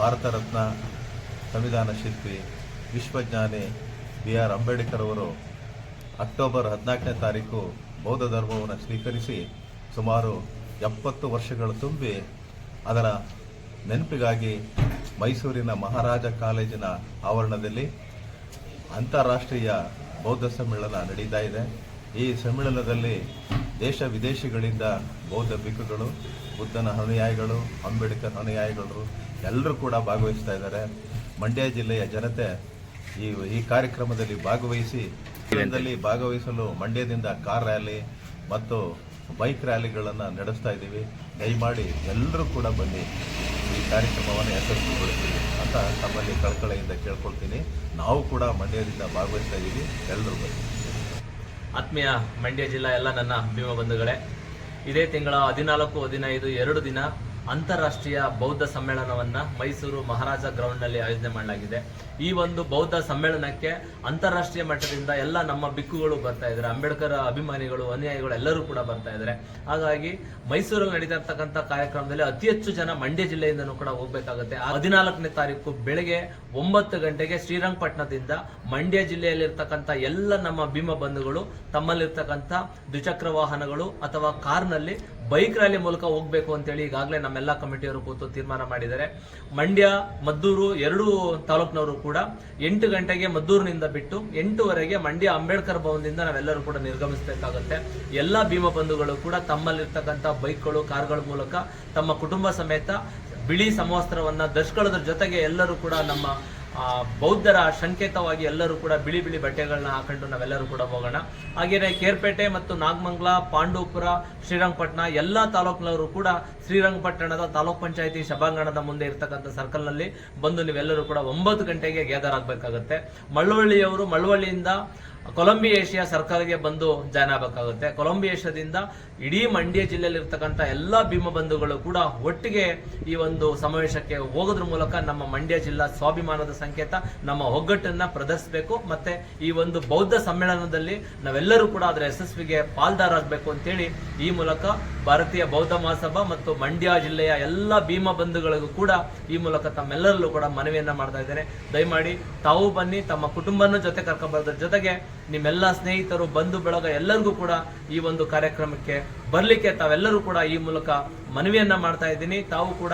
ಭಾರತ ರತ್ನ ಸಂವಿಧಾನ ಶಿಲ್ಪಿ ವಿಶ್ವಜ್ಞಾನಿ B R Ambedkar ಅವರು ಅಕ್ಟೋಬರ್ ಹದಿನಾಲ್ಕನೇ ತಾರೀಕು ಬೌದ್ಧ ಧರ್ಮವನ್ನು ಸ್ವೀಕರಿಸಿ ಸುಮಾರು ಎಪ್ಪತ್ತು ವರ್ಷಗಳು ತುಂಬಿ ಅದರ ನೆನಪಿಗಾಗಿ ಮೈಸೂರಿನ ಮಹಾರಾಜ ಕಾಲೇಜಿನ ಆವರಣದಲ್ಲಿ ಅಂತಾರಾಷ್ಟ್ರೀಯ ಬೌದ್ಧ ಸಮ್ಮೇಳನ ನಡೀತಾ ಇದೆ. ಈ ಸಮ್ಮೇಳನದಲ್ಲಿ ದೇಶ ವಿದೇಶಗಳಿಂದ ಬೌದ್ಧ ಭಿಕ್ಕುಗಳು ಬುದ್ಧನ ಅನುಯಾಯಿಗಳು, ಅಂಬೇಡ್ಕರ್ ಅನುಯಾಯಿಗಳು ಎಲ್ಲರೂ ಕೂಡ ಭಾಗವಹಿಸ್ತಾ ಇದ್ದಾರೆ. ಮಂಡ್ಯ ಜಿಲ್ಲೆಯ ಜನತೆ ಈ ಈ ಕಾರ್ಯಕ್ರಮದಲ್ಲಿ ಭಾಗವಹಿಸಿ ಭಾಗವಹಿಸಲು ಮಂಡ್ಯದಿಂದ ಕಾರ್ ರ್ಯಾಲಿ ಮತ್ತು ಬೈಕ್ ರ್ಯಾಲಿಗಳನ್ನು ನಡೆಸ್ತಾ ಇದ್ದೀವಿ. ದಯಮಾಡಿ ಎಲ್ಲರೂ ಕೂಡ ಬನ್ನಿ. ಈ ಕಾರ್ಯಕ್ರಮವನ್ನು ಯಶಸ್ವಿಗೊಳಿಸ್ತೀವಿ ಅಂತ ತಮ್ಮಲ್ಲಿ ಕಳಕಳೆಯಿಂದ ಕೇಳ್ಕೊಳ್ತೀನಿ. ನಾವು ಕೂಡ ಮಂಡ್ಯದಿಂದ ಭಾಗವಹಿಸ್ತಾ ಇದ್ದೀವಿ. ಎಲ್ಲರೂ ಬನ್ನಿ. ಆತ್ಮೀಯ ಮಂಡ್ಯ ಜಿಲ್ಲಾ ಎಲ್ಲ ನನ್ನ ಭೀಮ ಬಂಧುಗಳೇ ಇದೇ ತಿಂಗಳ ಹದಿನಾಲ್ಕು ಹದಿನೈದು ಎರಡು ದಿನ ಅಂತಾರಾಷ್ಟ್ರೀಯ ಬೌದ್ಧ ಸಮ್ಮೇಳನವನ್ನ ಮೈಸೂರು ಮಹಾರಾಜ ಗ್ರೌಂಡ್ನಲ್ಲಿ ಆಯೋಜನೆ ಮಾಡಲಾಗಿದೆ. ಈ ಒಂದು ಬೌದ್ಧ ಸಮ್ಮೇಳನಕ್ಕೆ ಅಂತಾರಾಷ್ಟ್ರೀಯ ಮಟ್ಟದಿಂದ ಎಲ್ಲ ನಮ್ಮ ಬಿಕ್ಕುಗಳು ಬರ್ತಾ ಇದ್ದಾರೆ. ಅಂಬೇಡ್ಕರ್ ಅಭಿಮಾನಿಗಳು, ಅನುಯಾಯಿಗಳು ಎಲ್ಲರೂ ಕೂಡ ಬರ್ತಾ ಇದ್ದಾರೆ. ಹಾಗಾಗಿ ಮೈಸೂರಲ್ಲಿ ನಡೀತಾ ಕಾರ್ಯಕ್ರಮದಲ್ಲಿ ಅತಿ ಹೆಚ್ಚು ಜನ ಮಂಡ್ಯ ಜಿಲ್ಲೆಯಿಂದನೂ ಕೂಡ ಹೋಗಬೇಕಾಗುತ್ತೆ. ಹದಿನಾಲ್ಕನೇ ತಾರೀಕು ಬೆಳಗ್ಗೆ ಒಂಬತ್ತು ಗಂಟೆಗೆ ಶ್ರೀರಂಗಪಟ್ಟಣದಿಂದ ಮಂಡ್ಯ ಜಿಲ್ಲೆಯಲ್ಲಿರ್ತಕ್ಕಂಥ ಎಲ್ಲ ನಮ್ಮ ಭೀಮ ಬಂಧುಗಳು ತಮ್ಮಲ್ಲಿರ್ತಕ್ಕಂಥ ದ್ವಿಚಕ್ರ ವಾಹನಗಳು ಅಥವಾ ಕಾರ್ನಲ್ಲಿ ಬೈಕ್ ರ್ಯಾಲಿ ಮೂಲಕ ಹೋಗ್ಬೇಕು ಅಂತೇಳಿ ಈಗಾಗಲೇ ನಮ್ಮೆಲ್ಲ ಕಮಿಟಿಯವರು ಕೂತು ತೀರ್ಮಾನ ಮಾಡಿದ್ದಾರೆ. ಮಂಡ್ಯ, ಮದ್ದೂರು ಎರಡೂ ತಾಲೂಕಿನವರು ಕೂಡ ಎಂಟು ಗಂಟೆಗೆ ಮದ್ದೂರಿನಿಂದ ಬಿಟ್ಟು ಎಂಟುವರೆಗೆ ಮಂಡ್ಯ ಅಂಬೇಡ್ಕರ್ ಭವನದಿಂದ ನಾವೆಲ್ಲರೂ ಕೂಡ ನಿರ್ಗಮಿಸಬೇಕಾಗುತ್ತೆ. ಎಲ್ಲ ಭೀಮ ಬಂಧುಗಳು ಕೂಡ ತಮ್ಮಲ್ಲಿರ್ತಕ್ಕಂಥ ಬೈಕ್ಗಳು, ಕಾರ್ಗಳ ಮೂಲಕ ತಮ್ಮ ಕುಟುಂಬ ಸಮೇತ ಬಿಳಿ ಸಮವಸ್ತ್ರವನ್ನು ಧರಿಸ್ಕೊಳ್ಳೋದ್ರ ಜೊತೆಗೆ ಎಲ್ಲರೂ ಕೂಡ ನಮ್ಮ ಬೌದ್ಧರ ಸಂಕೇತವಾಗಿ ಎಲ್ಲರೂ ಕೂಡ ಬಿಳಿ ಬಿಳಿ ಬಟ್ಟೆಗಳನ್ನ ಹಾಕೊಂಡು ನಾವೆಲ್ಲರೂ ಕೂಡ ಹೋಗೋಣ. ಹಾಗೇನೆ ಕೇರ್ಪೇಟೆ ಮತ್ತು ನಾಗಮಂಗಲ ಪಾಂಡವಪುರ ಶ್ರೀರಂಗಪಟ್ಟಣ, ಎಲ್ಲ ತಾಲೂಕಿನವರು ಕೂಡ ಶ್ರೀರಂಗಪಟ್ಟಣದ ತಾಲೂಕ್ ಪಂಚಾಯತಿ ಸಭಾಂಗಣದ ಮುಂದೆ ಇರ್ತಕ್ಕಂಥ ಸರ್ಕಲ್ನಲ್ಲಿ ಬಂದು ನೀವೆಲ್ಲರೂ ಕೂಡ ಒಂಬತ್ತು ಗಂಟೆಗೆ ಗ್ಯಾದರ್ ಆಗಬೇಕಾಗುತ್ತೆ. ಮಳವಳ್ಳಿಯವರು ಮಳವಳ್ಳಿಯಿಂದ ಕೊಲಂಬಿ ಏಷ್ಯಾ ಸರ್ಕಾರಿಗೆ ಬಂದು ಜಾಯ್ನ್ ಆಗಬೇಕಾಗುತ್ತೆ. ಕೊಲಂಬಿ ಏಷ್ಯಾದಿಂದ ಇಡೀ ಮಂಡ್ಯ ಜಿಲ್ಲೆಯಲ್ಲಿ ಇರ್ತಕ್ಕಂಥ ಎಲ್ಲ ಭೀಮ ಬಂಧುಗಳು ಕೂಡ ಒಟ್ಟಿಗೆ ಈ ಒಂದು ಸಮಾವೇಶಕ್ಕೆ ಹೋಗೋದ್ರ ಮೂಲಕ ನಮ್ಮ ಮಂಡ್ಯ ಜಿಲ್ಲಾ ಸ್ವಾಭಿಮಾನದ ಸಂಕೇತ, ನಮ್ಮ ಒಗ್ಗಟ್ಟನ್ನ ಪ್ರದರ್ಶಿಸಬೇಕು ಮತ್ತೆ ಈ ಒಂದು ಬೌದ್ಧ ಸಮ್ಮೇಳನದಲ್ಲಿ ನಾವೆಲ್ಲರೂ ಕೂಡ ಅದರ ಯಶಸ್ವಿಗೆ ಪಾಲ್ದಾರಾಗಬೇಕು ಅಂತೇಳಿ ಈ ಮೂಲಕ ಭಾರತೀಯ ಬೌದ್ಧ ಮಹಾಸಭಾ ಮತ್ತು ಮಂಡ್ಯ ಜಿಲ್ಲೆಯ ಎಲ್ಲ ಭೀಮ ಬಂಧುಗಳಿಗೂ ಕೂಡ ಈ ಮೂಲಕ ತಮ್ಮೆಲ್ಲರಲ್ಲೂ ಕೂಡ ಮನವಿಯನ್ನ ಮಾಡ್ತಾ ಇದ್ದೇನೆ. ದಯಮಾಡಿ ತಾವು ಬನ್ನಿ, ತಮ್ಮ ಕುಟುಂಬನ ಜೊತೆ ಕರ್ಕೊಂಡ್ಬರೋದ್ರ ಜೊತೆಗೆ ನಿಮ್ಮೆಲ್ಲ ಸ್ನೇಹಿತರು, ಬಂಧು, ಬಳಗ ಎಲ್ಲರಿಗೂ ಕೂಡ ಈ ಒಂದು ಕಾರ್ಯಕ್ರಮಕ್ಕೆ ಬರ್ಲಿಕ್ಕೆ ತಾವೆಲ್ಲರೂ ಕೂಡ ಈ ಮೂಲಕ ಮನವಿಯನ್ನ ಮಾಡ್ತಾ ಇದ್ದೀನಿ. ತಾವು ಕೂಡ